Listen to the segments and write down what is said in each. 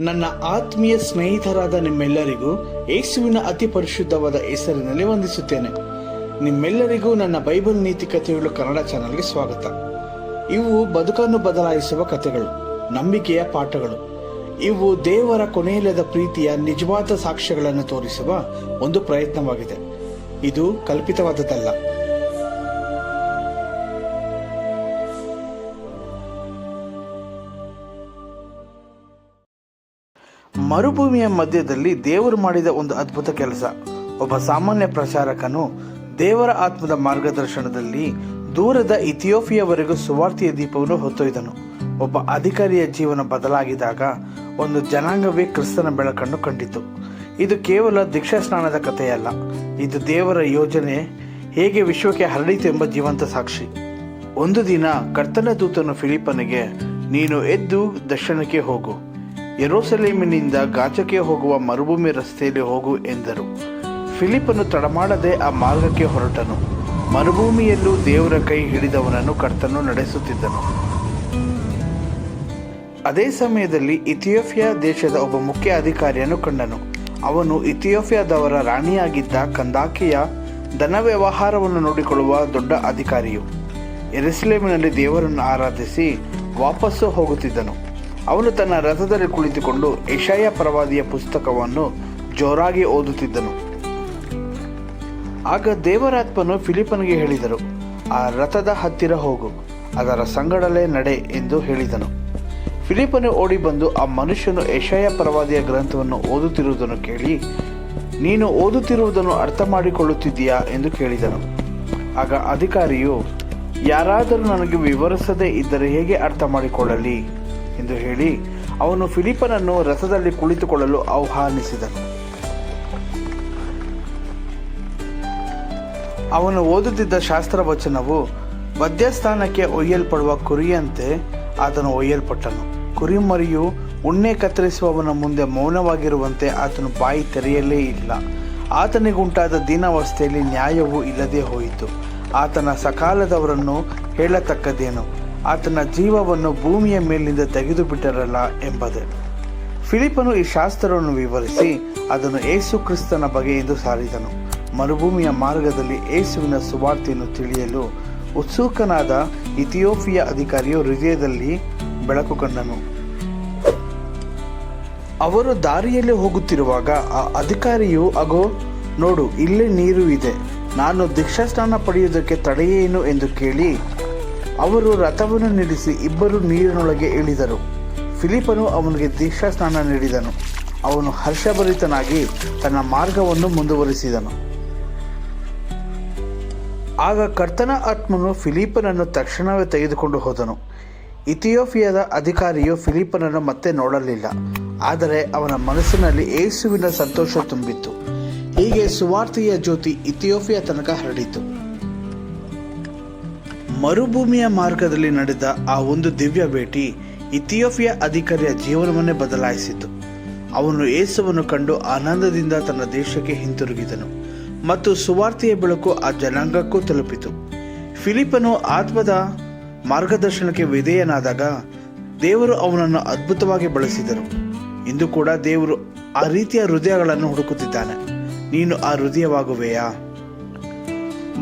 ನನ್ನ ಆತ್ಮೀಯ ಸ್ನೇಹಿತರಾದ ನಿಮ್ಮೆಲ್ಲರಿಗೂ ಯೇಸುವಿನ ಅತಿ ಪರಿಶುದ್ಧವಾದ ಹೆಸರಿನಲ್ಲಿ ವಂದಿಸುತ್ತೇನೆ. ನಿಮ್ಮೆಲ್ಲರಿಗೂ ನನ್ನ ಬೈಬಲ್ ನೀತಿ ಕಥೆಗಳು ಕನ್ನಡ ಚಾನಲ್ಗೆ ಸ್ವಾಗತ. ಇವು ಬದುಕನ್ನು ಬದಲಾಯಿಸುವ ಕಥೆಗಳು, ನಂಬಿಕೆಯ ಪಾಠಗಳು. ಇವು ದೇವರ ಕೊನೆಯಲ್ಲದ ಪ್ರೀತಿಯ ನಿಜವಾದ ಸಾಕ್ಷ್ಯಗಳನ್ನು ತೋರಿಸುವ ಒಂದು ಪ್ರಯತ್ನವಾಗಿದೆ. ಇದು ಕಲ್ಪಿತವಾದದ್ದಲ್ಲ. ಮರುಭೂಮಿಯ ಮಧ್ಯದಲ್ಲಿ ದೇವರು ಮಾಡಿದ ಒಂದು ಅದ್ಭುತ ಕೆಲಸ. ಒಬ್ಬ ಸಾಮಾನ್ಯ ಪ್ರಚಾರಕನು ದೇವರ ಆತ್ಮದ ಮಾರ್ಗದರ್ಶನದಲ್ಲಿ ದೂರದ ಇಥಿಯೋಪಿಯವರೆಗೂ ಸುವಾರ್ತೆಯ ದೀಪವನ್ನು ಹೊತ್ತೊಯ್ದನು. ಒಬ್ಬ ಅಧಿಕಾರಿಯ ಜೀವನ ಬದಲಾಗಿದಾಗ ಒಂದು ಜನಾಂಗವೇ ಕ್ರಿಸ್ತನ ಬೆಳಕನ್ನು ಕಂಡಿತು. ಇದು ಕೇವಲ ದೀಕ್ಷಾಸ್ನಾನದ ಕಥೆಯಲ್ಲ. ಇದು ದೇವರ ಯೋಜನೆ ಹೇಗೆ ವಿಶ್ವಕ್ಕೆ ಹರಡಿತು ಎಂಬ ಜೀವಂತ ಸಾಕ್ಷಿ. ಒಂದು ದಿನ ಕರ್ತನ ದೂತನು ಫಿಲಿಪ್ಪನಿಗೆ, ನೀನು ಎದ್ದು ದರ್ಶನಕ್ಕೆ ಹೋಗು. ಯೆರೂಸಲೇಮಿನಿಂದ ಗಾಜಕ್ಕೆ ಹೋಗುವ ಮರುಭೂಮಿ ರಸ್ತೆಯಲ್ಲಿ ಹೋಗು ಎಂದರು. ಫಿಲಿಪ್ಪನು ತಡಮಾಡದೆ ಆ ಮಾರ್ಗಕ್ಕೆ ಹೊರಟನು. ಮರುಭೂಮಿಯಲ್ಲೂ ದೇವರ ಕೈ ಹಿಡಿದವನನ್ನು ಕರ್ತನು ನಡೆಸುತ್ತಿದ್ದನು. ಅದೇ ಸಮಯದಲ್ಲಿ ಇಥಿಯೋಪಿಯಾ ದೇಶದ ಒಬ್ಬ ಮುಖ್ಯ ಅಧಿಕಾರಿಯನ್ನು ಕಂಡನು. ಅವನು ಇಥಿಯೋಪಿಯಾದವರ ರಾಣಿಯಾಗಿದ್ದ ಕಂದಾಕಿಯ ಧನ ವ್ಯವಹಾರವನ್ನು ನೋಡಿಕೊಳ್ಳುವ ದೊಡ್ಡ ಅಧಿಕಾರಿಯು. ಎರುಸಲೇಮಿನಲ್ಲಿ ದೇವರನ್ನು ಆರಾಧಿಸಿ ವಾಪಸ್ಸು ಹೋಗುತ್ತಿದ್ದನು. ಅವನು ತನ್ನ ರಥದಲ್ಲಿ ಕುಳಿತುಕೊಂಡು ಯಶಾಯ ಪ್ರವಾದಿಯ ಪುಸ್ತಕವನ್ನು ಜೋರಾಗಿ ಓದುತ್ತಿದ್ದನು. ಆಗ ದೇವರಾತ್ಮನು ಫಿಲಿಪನಿಗೆ ಹೇಳಿದರು, ಆ ರಥದ ಹತ್ತಿರ ಹೋಗು, ಅದರ ಸಂಗಡಲೇ ನಡೆ ಎಂದು ಹೇಳಿದನು. ಫಿಲಿಪನು ಓಡಿ ಬಂದು ಆ ಮನುಷ್ಯನು ಯಶಾಯ ಪ್ರವಾದಿಯ ಗ್ರಂಥವನ್ನು ಓದುತ್ತಿರುವುದನ್ನು ಕೇಳಿ, ನೀನು ಓದುತ್ತಿರುವುದನ್ನು ಅರ್ಥ ಮಾಡಿಕೊಳ್ಳುತ್ತಿದ್ದೀಯಾ ಎಂದು ಕೇಳಿದನು. ಆಗ ಅಧಿಕಾರಿಯು, ಯಾರಾದರೂ ನನಗೆ ವಿವರಿಸದೇ ಇದ್ದರೆ ಹೇಗೆ ಅರ್ಥ ಮಾಡಿಕೊಳ್ಳಲಿ ಎಂದು ಹೇಳಿ ಅವನು ಫಿಲಿಪನನ್ನು ರಥದಲ್ಲಿ ಕುಳಿತುಕೊಳ್ಳಲು ಆಹ್ವಾನಿಸಿದನು. ಅವನು ಓದುತ್ತಿದ್ದ ಶಾಸ್ತ್ರವಚನವು ಮಧ್ಯಸ್ಥಾನಕ್ಕೆ ಒಯ್ಯಲ್ಪಡುವ ಕುರಿಯಂತೆ ಆತನು ಒಯ್ಯಲ್ಪಟ್ಟನು. ಕುರಿಮರಿಯು ಉಣ್ಣೆ ಕತ್ತರಿಸುವವನ ಮುಂದೆ ಮೌನವಾಗಿರುವಂತೆ ಆತನು ಬಾಯಿ ತೆರೆಯಲೇ ಇಲ್ಲ. ಆತನಿಗುಂಟಾದ ದೀನಾವಸ್ಥೆಯಲ್ಲಿ ನ್ಯಾಯವೂ ಇಲ್ಲದೆ ಹೋಯಿತು. ಆತನ ಸಕಾಲದವರನ್ನು ಹೇಳತಕ್ಕದೇನು ಆತನ ಜೀವವನ್ನು ಭೂಮಿಯ ಮೇಲಿಂದ ತೆಗೆದು ಬಿಟ್ಟರಲ್ಲ ಎಂಬುದೇ. ಫಿಲಿಪನು ಈ ಶಾಸ್ತ್ರವನ್ನು ವಿವರಿಸಿ ಅದನ್ನು ಏಸು ಕ್ರಿಸ್ತನ ಬಗೆ ಎಂದು ಸಾರಿದನು. ಮರುಭೂಮಿಯ ಮಾರ್ಗದಲ್ಲಿ ಏಸುವಿನ ಸುವಾರ್ತೆಯನ್ನು ತಿಳಿಯಲು ಉತ್ಸುಕನಾದ ಇಥಿಯೋಪಿಯ ಅಧಿಕಾರಿಯು ಹೃದಯದಲ್ಲಿ ಬೆಳಕು ಕಂಡನು. ಅವರು ದಾರಿಯಲ್ಲಿ ಹೋಗುತ್ತಿರುವಾಗ ಆ ಅಧಿಕಾರಿಯು, ಅಗೋ, ನೋಡು, ಇಲ್ಲೇ ನೀರು ಇದೆ. ನಾನು ದೀಕ್ಷಾಸ್ನಾನ ಪಡೆಯುವುದಕ್ಕೆ ತಡೆಯೇನು? ಎಂದು ಕೇಳಿ ಅವರು ರಥವನ್ನು ನಿಲ್ಲಿಸಿ ಇಬ್ಬರು ನೀರಿನೊಳಗೆ ಇಳಿದರು. ಫಿಲಿಪನು ಅವನಿಗೆ ದೀಕ್ಷಾಸ್ನಾನ ನೀಡಿದನು. ಅವನು ಹರ್ಷಭರಿತನಾಗಿ ತನ್ನ ಮಾರ್ಗವನ್ನು ಮುಂದುವರಿಸಿದನು. ಆಗ ಕರ್ತನ ಆತ್ಮನು ಫಿಲಿಪನನ್ನು ತಕ್ಷಣವೇ ತೆಗೆದುಕೊಂಡು ಹೋದನು. ಇಥಿಯೋಪಿಯಾದ ಅಧಿಕಾರಿಯು ಫಿಲಿಪನನ್ನು ಮತ್ತೆ ನೋಡಲಿಲ್ಲ. ಆದರೆ ಅವನ ಮನಸ್ಸಿನಲ್ಲಿ ಏಸುವಿನ ಸಂತೋಷ ತುಂಬಿತ್ತು. ಹೀಗೆ ಸುವಾರ್ತೆಯ ಜ್ಯೋತಿ ಇಥಿಯೋಪಿಯಾ ತನಕ ಹರಡಿತು. ಮರುಭೂಮಿಯ ಮಾರ್ಗದಲ್ಲಿ ನಡೆದ ಆ ಒಂದು ದಿವ್ಯ ಭೇಟಿ ಇಥಿಯೋಪಿಯಾ ಅಧಿಕಾರಿಯ ಜೀವನವನ್ನೇ ಬದಲಾಯಿಸಿತು. ಅವನು ಏಸುವನ್ನು ಕಂಡು ಆನಂದದಿಂದ ತನ್ನ ದೇಶಕ್ಕೆ ಹಿಂತಿರುಗಿದನು ಮತ್ತು ಸುವಾರ್ತೆಯ ಬೆಳಕು ಆ ಜನಾಂಗಕ್ಕೂ ತಲುಪಿತು. ಫಿಲಿಪನು ಆತ್ಮದ ಮಾರ್ಗದರ್ಶನಕ್ಕೆ ವಿಧೇಯನಾದಾಗ ದೇವರು ಅವನನ್ನು ಅದ್ಭುತವಾಗಿ ಬಳಸಿದರು. ಇಂದು ಕೂಡ ದೇವರು ಆ ರೀತಿಯ ಹೃದಯಗಳನ್ನು ಹುಡುಕುತ್ತಿದ್ದಾನೆ. ನೀನು ಆ ಹೃದಯವಾಗುವೆಯಾ?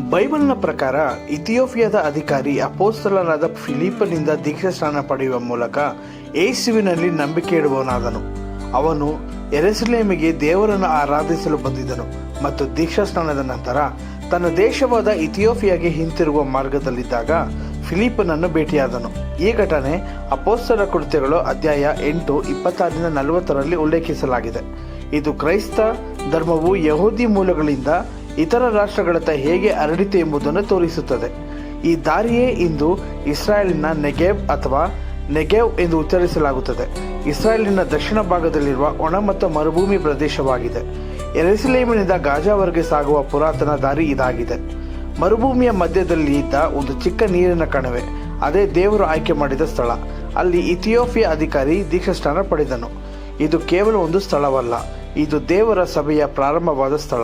ಬೈಬಲ್ನ ಪ್ರಕಾರ ಇಥಿಯೋಪಿಯಾದ ಅಧಿಕಾರಿ ಅಪೋಸ್ತಲನಾದ ಫಿಲಿಪನಿಂದ ದೀಕ್ಷಾಸ್ನಾನ ಪಡೆಯುವ ಮೂಲಕ ಏಸುವಿನಲ್ಲಿ ನಂಬಿಕೆ ಇಡುವವನಾದನು. ಅವನು ಎರೆಸಲೇಮಿಗೆ ದೇವರನ್ನು ಆರಾಧಿಸಲು ಬಂದಿದ್ದನು ಮತ್ತು ದೀಕ್ಷಾಸ್ನಾನದ ನಂತರ ತನ್ನ ದೇಶವಾದ ಇಥಿಯೋಪಿಯಾಗೆ ಹಿಂತಿರುಗುವ ಮಾರ್ಗದಲ್ಲಿದ್ದಾಗ ಫಿಲಿಪನನ್ನು ಭೇಟಿಯಾದನು. ಈ ಘಟನೆ ಅಪೋಸ್ತರ ಕೃತ್ಯಗಳು ಅಧ್ಯಾಯ ಎಂಟು, ಇಪ್ಪತ್ತಾರರಿಂದ ನಲವತ್ತರಲ್ಲಿ ಉಲ್ಲೇಖಿಸಲಾಗಿದೆ. ಇದು ಕ್ರೈಸ್ತ ಧರ್ಮವು ಯಹೂದಿ ಮೂಲಗಳಿಂದ ಇತರ ರಾಷ್ಟ್ರಗಳತ್ತ ಹೇಗೆ ಹರಡಿತು ಎಂಬುದನ್ನು ತೋರಿಸುತ್ತದೆ. ಈ ದಾರಿಯೇ ಇಂದು ಇಸ್ರಾಯೇಲಿನ ನೆಗೆವ್ ಅಥವಾ ನೆಗೆವ್ ಎಂದು ಉಚ್ಚರಿಸಲಾಗುತ್ತದೆ. ಇಸ್ರಾಯೇಲಿನ ದಕ್ಷಿಣ ಭಾಗದಲ್ಲಿರುವ ಒಣ ಮತ್ತು ಮರುಭೂಮಿ ಪ್ರದೇಶವಾಗಿದೆ. ಎರೆಸಲೇಮಿನಿಂದ ಗಾಜಾವರೆಗೆ ಸಾಗುವ ಪುರಾತನ ದಾರಿ ಇದಾಗಿದೆ. ಮರುಭೂಮಿಯ ಮಧ್ಯದಲ್ಲಿ ಇದ್ದ ಒಂದು ಚಿಕ್ಕ ನೀರಿನ ಕಣವೆ, ಅದೇ ದೇವರು ಆಯ್ಕೆ ಮಾಡಿದ ಸ್ಥಳ. ಅಲ್ಲಿ ಇಥಿಯೋಪಿಯ ಅಧಿಕಾರಿ ದೀಕ್ಷಾಸ್ಥಾನ ಪಡೆದನು. ಇದು ಕೇವಲ ಒಂದು ಸ್ಥಳವಲ್ಲ, ಇದು ದೇವರ ಸಭೆಯ ಪ್ರಾರಂಭವಾದ ಸ್ಥಳ.